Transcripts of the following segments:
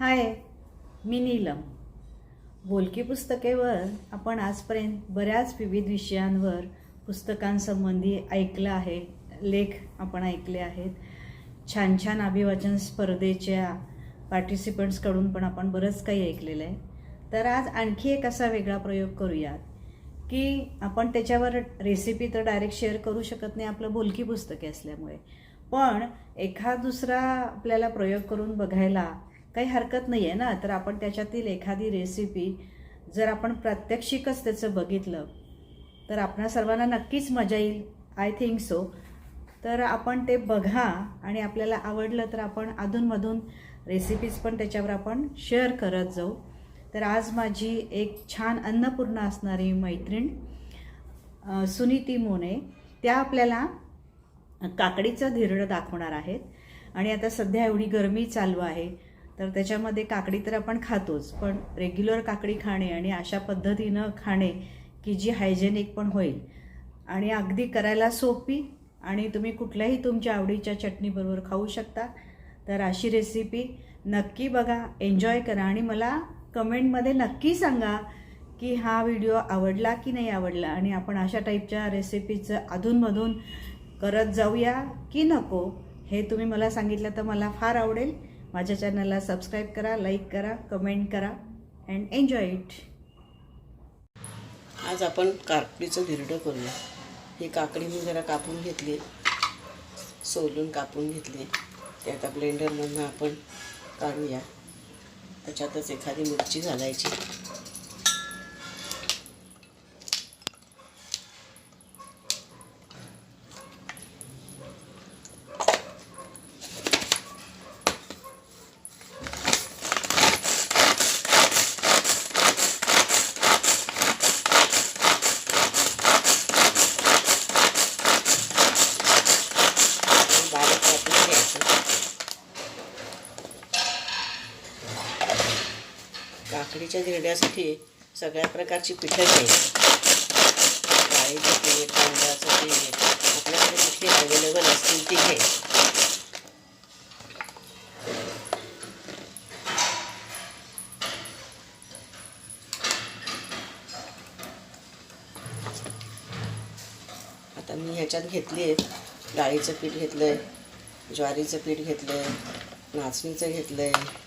हाय. मी नीलम. बोलकी पुस्तकेवर आपण आजपर्यंत बऱ्याच विविध विषयांवर पुस्तकांसंबंधी ऐकलं आहे लेख आपण ऐकले आहेत. छान छान अभिवाचन स्पर्धेच्या पार्टिसिपंट्सकडून पण आपण बरंच काही ऐकलेलं आहे. तर आज आणखी एक असा वेगळा प्रयोग करूयात की आपण त्याच्यावर रेसिपी तर डायरेक्ट शेअर करू शकत नाही आपलं बोलकी पुस्तके असल्यामुळे. पण एखाद दुसरा आपल्याला प्रयोग करून बघायला काही हरकत नाही आहे ना. तर आपण त्याच्यातील एखादी रेसिपी जर आपण प्रात्यक्षिकच त्याचं बघितलं तर आपणा सर्वांना नक्कीच मजा येईल. आय थिंक सो तर आपण ते बघा आणि आपल्याला आवडलं तर आपण अधूनमधून रेसिपीज पण त्याच्यावर आपण शेअर करत जाऊ. तर आज माझी एक छान अन्नपूर्ण असणारी मैत्रीण सुनीती मोने त्या आपल्याला काकडीचं धिरडं दाखवणार आहेत. आणि आता सध्या एवढी गरमी चालू आहे. तर त्याच्यामध्ये काकडी तर आपण खातोच पण रेग्युलर काकडी खाणे आणि अशा पद्धतीनं खाणे की जी हायजेनिक पण होईल. आणि अगदी करायला सोपी आणि तुम्ही कुठल्याही तुमच्या आवडीच्या चटणीबरोबर खाऊ शकता. तर अशी रेसिपी नक्की बघा एन्जॉय करा आणि मला कमेंटमध्ये नक्की सांगा की हा व्हिडिओ आवडला की नाही आवडला आणि आपण अशा टाईपच्या रेसिपीचं अधूनमधून करत जाऊया की नको हे तुम्ही मला सांगितलं तर मला फार आवडेल. माझ्या चॅनलला सबस्क्राईब करा लाईक करा कमेंट करा अँड एन्जॉय इट आज आपण काकडीचं धिरडं करूया. ही काकडी मी जरा कापून घेतली. सोलून कापून घेतली. ते आता ब्लेंडरमधनं आपण काढूया. त्याच्यातच एखादी मिरची घालायची आणि बारीक कापून घ्यायचं काकडीच्या धिरड्यासाठी सगळ्या प्रकारची पिठं घ्यायची डाळीचं पीठ तांदळाचं पीठ आपल्याकडे कुठली अवेलेबल असतील ती घ्यायची आता मी ह्याच्यात घेतली आहे डाळीचं पीठ घेतलं आहे ज्वारीचं पीठ घेतलं आहे नाचणीचं घेतलं आहे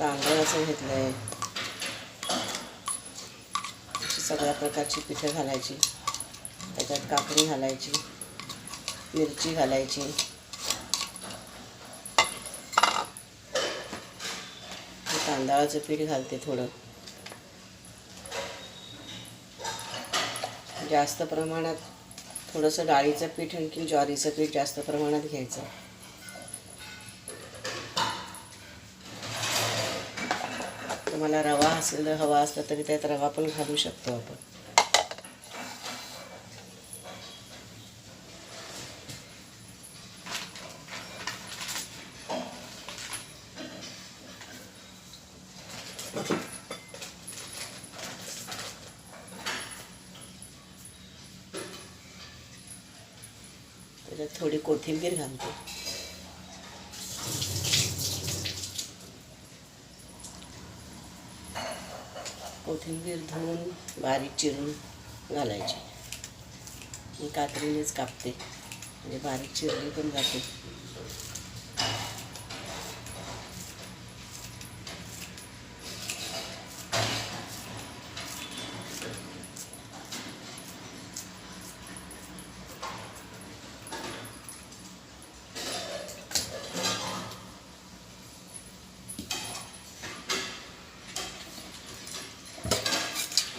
तांदळाचं घेतलं आहे. अशी सगळ्या प्रकारची पिठं घालायची. त्याच्यात काकडी घालायची. मिरची घालायची. तांदळाचं पीठ घालते थोडं. जास्त प्रमाणात थोडंसं डाळीचं पीठ आणखी ज्वारीचं पीठ जास्त प्रमाणात घ्यायचं. तुम्हाला रवा असेल हवा असला तरी त्यात रवा पण घालू शकतो आपण. त्याच्यात थोडी कोथिंबीर घालते. कोथिंबीर धुवून बारीक चिरून घालायची. मी कात्रीनेच कापते. म्हणजे बारीक चिरली पण जाते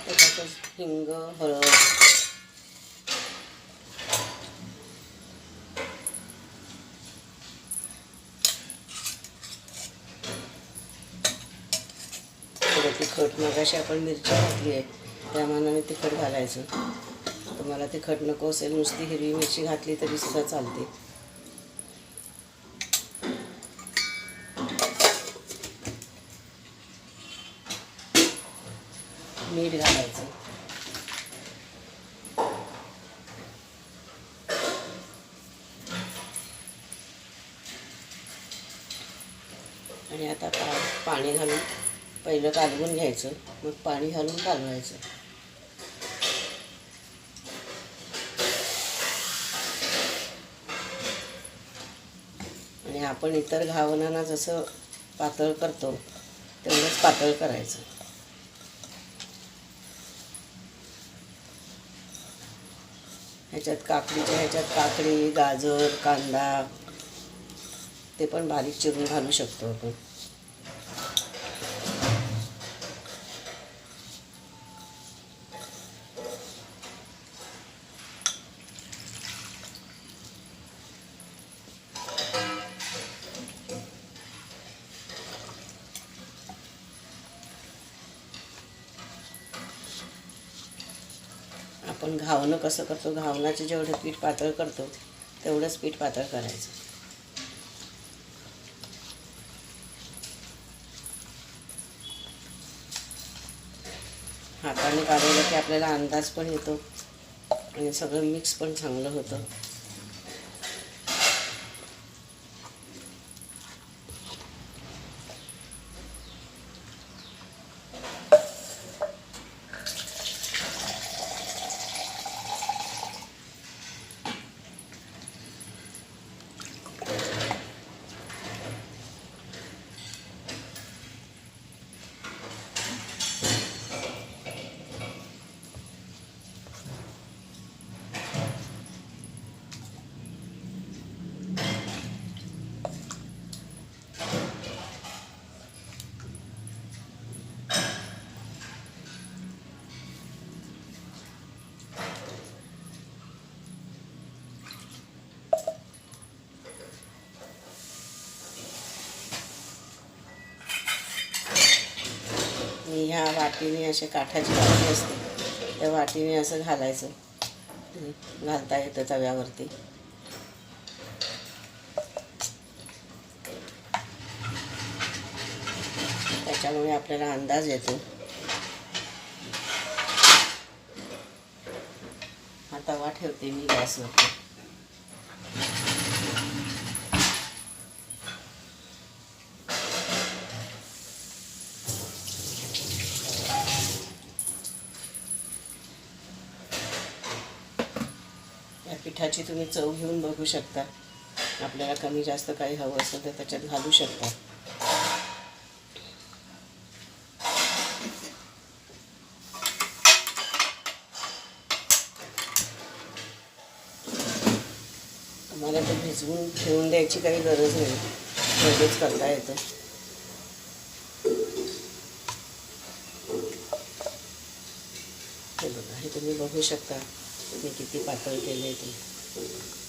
त्याच्यातच हिंग हळद. थोडं तिखट मगाशी आपण मिरची घातली आहे. त्या मानाने तिखट घालायचं. तुम्हाला तिखट नको असेल नुसती हिरवी मिरची घातली तरी सुद्धा चालते मीठ घालायचं आणि आता पा पाणी घालून पहिलं कालवून घ्यायचं मग पाणी घालून कालवायचं. आणि आपण इतर घावणांना जसं पातळ करतो तेवढंच पातळ करायचं. ह्याच्यात काकडीच्या ह्याच्यात काकडी गाजर कांदा ते पण बारीक चिरून घालू शकतो आपण. आपण घावणं कसं करतो? घावणाचं जेवढं पीठ पातळ करतो तेवढंच पीठ पातळ करायचं. हाताने काढवलं की आपल्याला अंदाज पण येतो आणि सगळं मिक्स पण चांगलं होतं मी ह्या वाटीने असे काठाची वाटी असते. त्या वाटीने असं घालायचं. घालता येतं तव्यावरती. त्याच्यामुळे आपल्याला अंदाज येतो. हा तवा ठेवते मी गॅसवरती. या पिठाची तुम्ही चव घेऊन बघू शकता. आपल्याला कमी जास्त काही हवं असेल तर त्याच्यात घालू शकता. तुम्हाला ते भिजवून ठेवून द्यायची काही गरज नाही. लगेच करता येतं. हे बघा हे तुम्ही बघू शकता. मी किती पातळ केले ते. Thank you.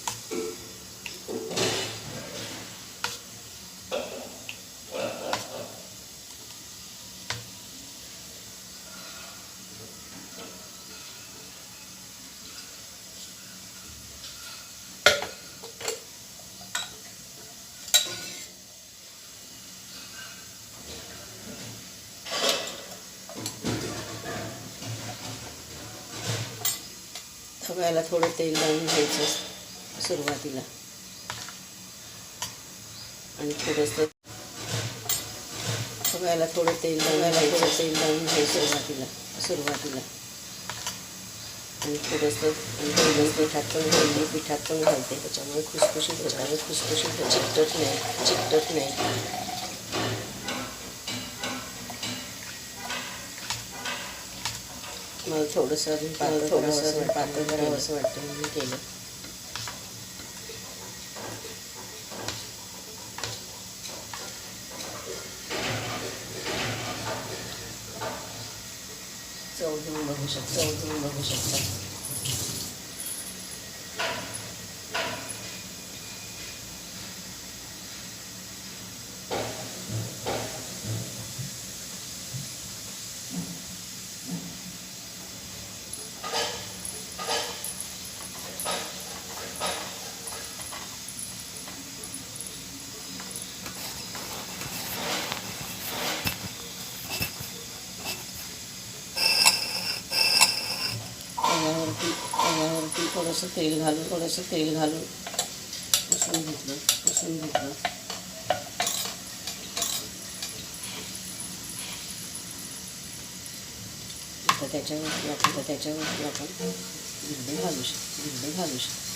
तव्याला थोडं तेल लावून घ्यायचं सुरुवातीला. आणि थोडंसं तव्याला थोडं तेल लावून थोडं तेल लावून घ्यायचं. सुरुवातीला सुरुवातीला. आणि थोडंसं आणि पिठात पण घालली पिठात पण घालते. त्याच्यामुळे खुसखुशीत त्याच्यामुळे खुसखुशीत. चिकटत नाही. चिकटत नाही. मला थोडंसं अजून पातळ थोडंसं अजून पातळ करावं असं वाटतं म्हणून केलं. चव घेऊन बघू शकता. चव घेऊन बघू शकता. थोडंसं तेल घालून थोडंसं तेल घालून. पुसून घेतलं पुसून घेतलं. आता त्याच्यावरती आपण त्याच्यावरती आपण घालू शकतो भिंड घालू शकतो.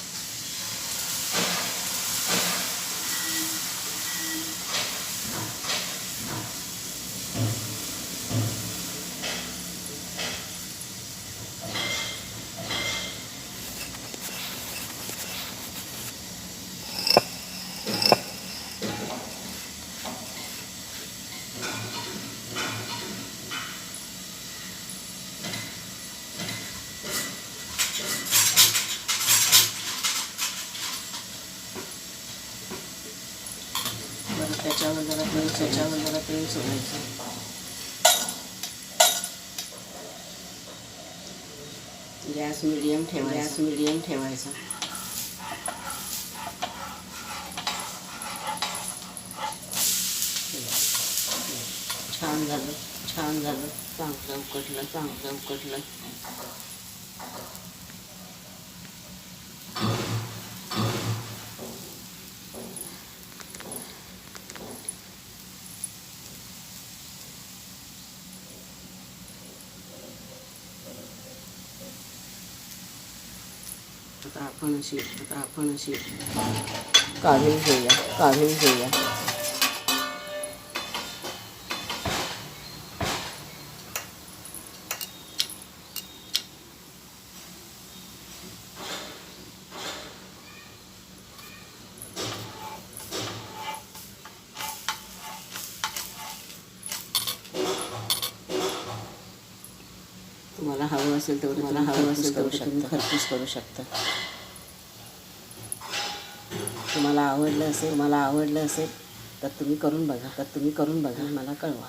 गॅस मिडियम ठेवायचा. गॅस मिडियम ठेवायचा छान झालं छान झालं. चांगलं उकटलं चांगलं उकटलं आता आपण अशी आता आपण अशी काढून घेऊया काढून घेऊया तुम्हाला हवं असेल तेवढं मला हवं असेल तेवढं तुम्ही खरपूस करू शकता. तुम्हाला आवडलं असेल तुम्हाला आवडलं असेल तर तुम्ही करून बघा तर तुम्ही करून बघा मला कळवा.